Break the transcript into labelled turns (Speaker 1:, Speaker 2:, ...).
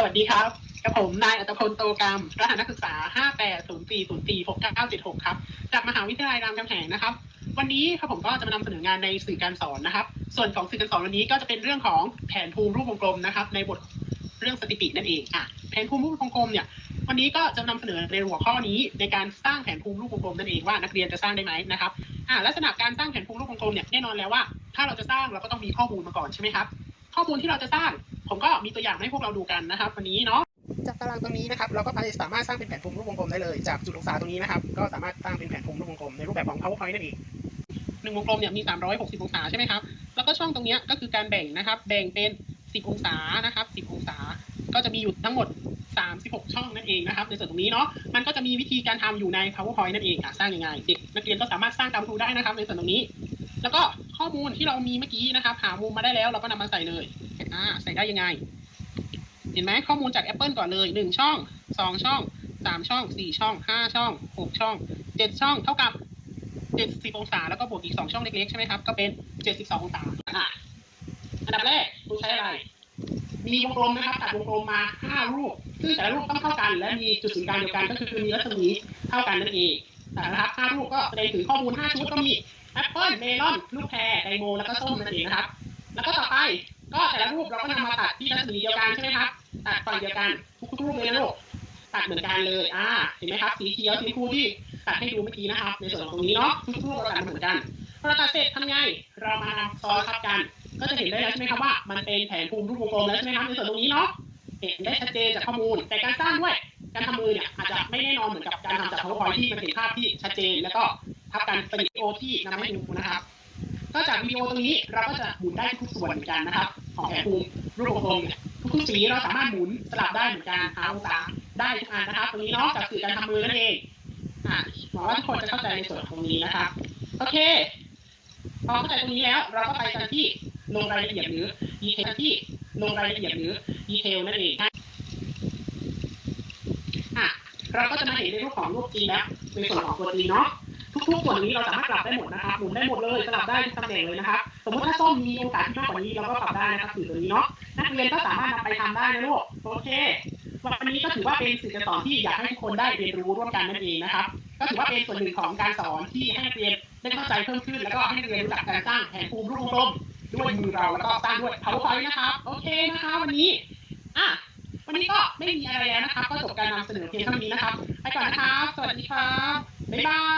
Speaker 1: สวัสดีครับกับผมนายอัตพลโตกรรมรหัสนักศึกษา 5804046976 ครับ จากมหาวิทยาลัยรามคำแหงนะครับ วันนี้ครับผมก็จะมานำเสนองานในสื่อการสอนนะครับ ส่วนของสื่อการสอนวันนี้ก็จะเป็นเรื่องของแผนภูมิรูปวงกลมนะครับ ในบทเรื่องสถิตินั่นเองอะแผนภูมิรูปวงกลมเนี่ย วันนี้ก็จะนำเสนอในหัวข้อนี้ในการสร้างแผนภูมิรูปวงกลมนั่นเองว่านักเรียนจะสร้างได้ไหมนะครับอ่าลักษณะการสร้างแผนภูมิรูปวงกลมเนี่ยแน่นอนแล้วว่า ถ้าเราจะสร้างเราก็ต้องมีข้อมูลมาก่อนใช่ไหมครับข้อมูลที่เราจะสร้าง ผมก็มีตัวอย่างให้พวกเราดูกันนะครับ วันนี้เนาะจากตารางตรงนี้นะครับ เราก็สามารถสร้างเป็นแผนภูมิรูปวงกลมได้เลย จากจุดองศาตรงนี้นะครับ ก็สามารถสร้างเป็นแผนภูมิรูปวงกลมในรูปแบบของ powerpoint นั่นเองหนึ่งวงกลมเนี่ยมี 360 องศาใช่ไหมครับ แล้วก็ช่องตรงนี้ก็คือการแบ่งนะครับ แบ่งเป็น 10 องศานะครับ 10 องศา ก็จะมีอยู่ทั้งหมด 36 ช่องนั่นเองนะครับ ในส่วนตรงนี้เนาะ มันก็จะมีวิธีการทำอยู่ใน powerpoint นั่นเองอะสร้างยังไง เด็กนักเรียนก็สามารถสร้างตามครูได้นะครับ ในส่วนตรงนี้ แล้วก็ข้อมูลที่เรามีเมื่อกี้นะครับ หามุมมาได้แล้วเราก็นำมาใส่เลย อ่าใส่ได้ยังไง เห็นไหมข้อมูลจาก Apple ก่อนเลย1ช่อง2ช่อง3ช่อง4ช่อง5ช่อง6ช่อง7ช่องเท่ากับ70องศาแล้วก็บวกอีก2ช่องเล็กๆใช่ไหมครับ ก็เป็น72องศาอะอันดับแรกครูใช้อะไร มีวงกลมนะครับตัดวงกลมมา5รูป ซึ่งแต่ละรูปต้องเท่ากัน และมีจุดศูนย์กลางเดียวกันก็คือมีรัศมีเท่ากันนั่นเองนะครับ5รูปก็แสดงถึงข้อมูล5ชุดก็มีแอปเปิลเมลอนลูกแพรไดโมแล้วก็ส้มนั่นเองนะครับ แล้วก็ต่อไป แต่ละรูปเราก็นำมาตัดที่รัศมีเดียวกันใช่ไหมครับตัดฝั่งเดียวกันทุกรูปเลยนะลูกตัดเหมือนกันเลย อ่า เห็นไหมครับ สีเขียวสีครูที่ตัดให้ดูเมื่อกี้นะครับ ในส่วนของตรงนี้เนาะทุกรูปเราตัดเหมือนกันพอเราตัดเสร็จทำไง เรามาซ้อนทับกัน ก็จะเห็นได้แล้วใช่ไหมครับว่า มันเป็นแผนภูมิรูปวงกลมแล้วใช่ไหมครับ ในส่วนตรงนี้เนาะ เห็นได้ชัดเจนจากข้อมูล แต่การสร้างด้วย การทำมือเนี่ยอาจจะไม่แน่นอนเหมือนกับการทำจาก PowerPoint ที่มันเห็นภาพที่ชัดเจน แล้วก็ทับกันเป็นวิดีโอที่นำให้ดูนะครับ ก็จากวิดีโอตรงนี้เราก็จะหมุนได้ทุกส่วนเหมือนกันนะครับ ของแผนภูมิรูปวงกลมทุกสีเราสามารถหมุนสลับได้เหมือนกันหาองศาได้ทุกอันนะครับตรงนี้เนาะจากสื่อการทำมือนั่นเองอะหวังว่าทุกคนจะเข้าใจในส่วนตรงนี้นะครับโอเคพอเข้าใจตรงนี้แล้วเราก็ไปกันที่ลงรายละเอียดหรือดีเทลที่ลงรายละเอียดหรือดีเทลนั่นเองอะเราก็จะมาเห็นในรูปของรูปจริงแล้วในส่วนของตัวจริงเนาะ ทุกๆส่วนนี้เราสามารถปรับได้หมดนะครับหมุนได้หมดเลยสลับได้ตำแหน่งเลยนะครับสมมติถ้าส้มมีโอกาสที่มากกว่านี้เราก็ปรับได้นะครับสื่อตัวนี้เนาะนักเรียนก็สามารถนำไปทำได้นะลูกโอเควันนี้ก็ถือว่าเป็นสื่อการสอนที่อยากให้ทุกคนได้เรียนรู้ร่วมกันนั่นเองนะครับ ก็ถือว่าเป็นส่วนหนึ่งของการสอนที่ให้นักเรียนได้เข้าใจเพิ่มขึ้น แล้วก็ให้นักเรียนรู้จักการสร้างแผนภูมิรูปวงกลมด้วยมือเราแล้วก็สร้างด้วย powerpoint นะครับโอเคนะคะวันนี้อะวันนี้ก็ไม่มีอะไรแล้วนะครับ ก็จบการนำเสนอเพียงเท่านี้นะครับ ไปก่อนนะครับ สวัสดีครับ บ๊ายบาย